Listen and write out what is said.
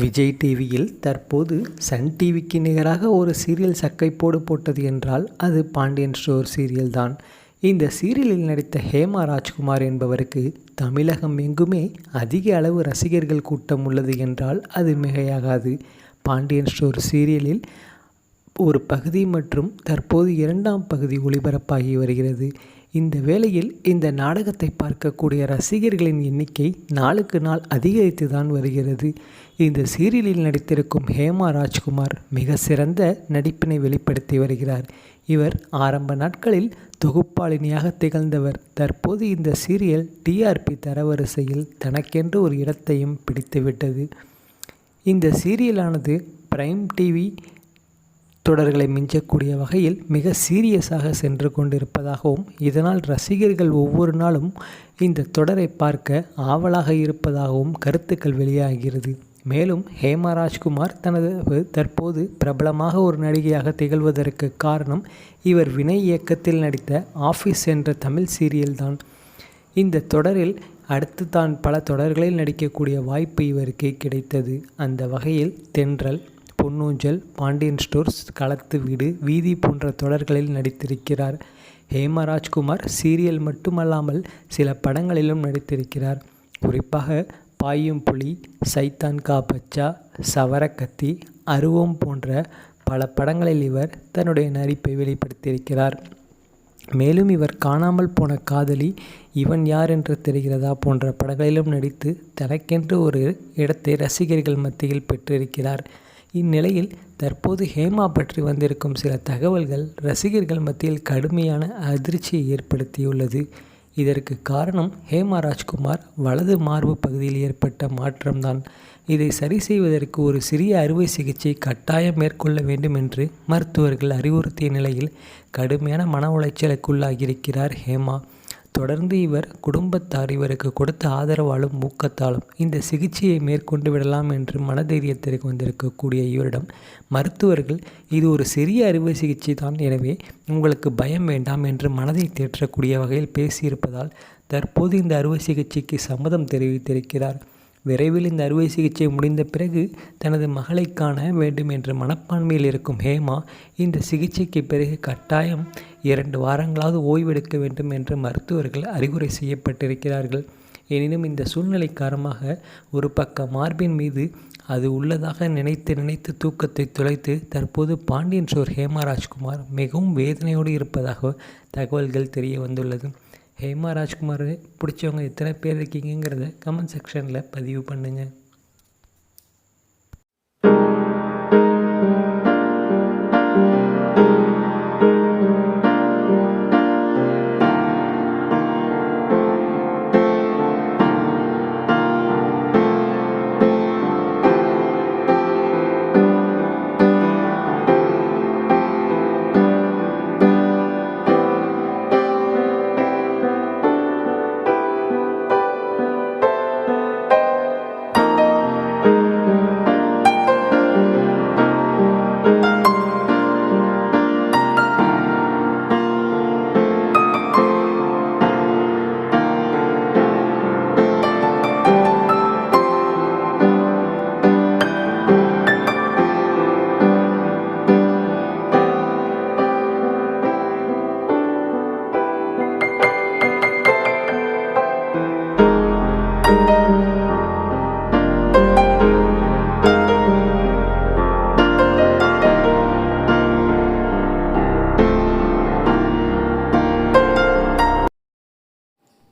விஜய் டிவியில் தற்போது சன் டிவிக்கு நிகராக ஒரு சீரியல் சக்கைப்போடு போட்டது என்றால் அது பாண்டியன் ஸ்டோர் சீரியல் தான். இந்த சீரியலில் நடித்த ஹேமா ராஜ்குமார் என்பவருக்கு தமிழகம் எங்குமே அதிக அளவு ரசிகர்கள் கூட்டம் உள்ளது என்றால் அது மிகையாகாது. பாண்டியன் ஸ்டோர் சீரியலில் ஒரு பகுதி மற்றும் தற்போது இரண்டாம் பகுதி ஒளிபரப்பாகி வருகிறது. இந்த வேளையில் இந்த நாடகத்தை பார்க்கக்கூடிய ரசிகர்களின் எண்ணிக்கை நாளுக்கு நாள் அதிகரித்து தான் வருகிறது. இந்த சீரியலில் நடித்திருக்கும் ஹேமா ராஜ்குமார் மிக சிறந்த நடிப்பினை வெளிப்படுத்தி வருகிறார். இவர் ஆரம்ப நாட்களில் தொகுப்பாளினியாக திகழ்ந்தவர். தற்போது இந்த சீரியல் டிஆர்பி தரவரிசையில் தனக்கென்று ஒரு இடத்தையும் பிடித்துவிட்டது. இந்த சீரியலானது பிரைம் டிவி தொடர்களை மிஞ்சக்கூடிய வகையில் மிக சீரியஸாக சென்று கொண்டிருப்பதாகவும் இதனால் ரசிகர்கள் ஒவ்வொரு நாளும் இந்த தொடரை பார்க்க ஆவலாக இருப்பதாகவும் கருத்துக்கள் வெளியாகிறது. மேலும் ஹேமா ராஜ்குமார் தனது தற்போது பிரபலமாக ஒரு நடிகையாக திகழ்வதற்கு காரணம் இவர் வினை இயக்கத்தில் நடித்த ஆஃபீஸ் என்ற தமிழ் சீரியல் தான் இந்த தொடரில் அடுத்து தான் பல தொடர்களில் நடிக்கக்கூடிய வாய்ப்பு இவருக்கு கிடைத்தது. அந்த வகையில் தென்றல் பொன்னூஞ்சல் பாண்டியன் ஸ்டோர்ஸ் களத்து வீடு வீதி போன்ற தொடர்களில் நடித்திருக்கிறார். ஹேமராஜ்குமார் சீரியல் மட்டுமல்லாமல் சில படங்களிலும் நடித்திருக்கிறார். குறிப்பாக பாயும் புலி சைத்தான் கா பச்சா சவரக்கத்தி அருவம் போன்ற பல படங்களில் இவர் தன்னுடைய நடிப்பை வெளிப்படுத்தியிருக்கிறார். மேலும் இவர் காணாமல் போன காதலி இவன் யார் என்று தெரிகிறதா போன்ற படங்களிலும் நடித்து தனக்கென்று ஒரு இடத்தை ரசிகர்கள் மத்தியில் பெற்றிருக்கிறார். இந்நிலையில் தற்போது ஹேமா பற்றி வந்திருக்கும் சில தகவல்கள் ரசிகர்கள் மத்தியில் கடுமையான அதிர்ச்சியை ஏற்படுத்தியுள்ளது. இதற்கு காரணம் ஹேமா ராஜ்குமார் வலது மார்பு பகுதியில் ஏற்பட்ட மாற்றம்தான். இதை சரி செய்வதற்கு ஒரு சிறிய அறுவை சிகிச்சை கட்டாயம் மேற்கொள்ள வேண்டும் என்று மருத்துவர்கள் அறிவுறுத்திய நிலையில் கடுமையான மன உளைச்சலுக்குள்ளாகியிருக்கிறார் ஹேமா. தொடர்ந்து இவர் குடும்பத்தார் இவருக்கு கொடுத்த ஆதரவாலும் ஊக்கத்தாலும் இந்த சிகிச்சையை மேற்கொண்டு விடலாம் என்று மனதைரியத்திற்கு வந்திருக்கக்கூடிய இவரிடம் மருத்துவர்கள் இது ஒரு சிறிய அறுவை சிகிச்சை தான் எனவே உங்களுக்கு பயம் வேண்டாம் என்று மனதை தேற்றக்கூடிய வகையில் பேசியிருப்பதால் தற்போது இந்த அறுவை சிகிச்சைக்கு சம்மதம் தெரிவித்திருக்கிறார். விரைவில் இந்த அறுவை சிகிச்சை முடிந்த பிறகு தனது மகளை காண வேண்டும் என்ற மனப்பான்மையில் இருக்கும் ஹேமா இந்த சிகிச்சைக்கு பிறகு கட்டாயம் இரண்டு வாரங்களாவது ஓய்வெடுக்க வேண்டும் என்று மருத்துவர்கள் அறிவுரை செய்யப்பட்டிருக்கிறார்கள். எனினும் இந்த சூழ்நிலை காரணமாக ஒரு பக்க மார்பின் மீது அது உள்ளதாக நினைத்து நினைத்து தூக்கத்தை துளைத்து தற்போது பாண்டியன் ஷோர் ஹேமா ராஜ்குமார் மிகவும் வேதனையோடு இருப்பதாக தகவல்கள் தெரிய வந்துள்ளது. ஹேமா ராஜ்குமார் பிடிச்சவங்க எத்தனை பேர் இருக்கீங்கிறத கமெண்ட் செக்ஷனில் பதிவு பண்ணுங்கள்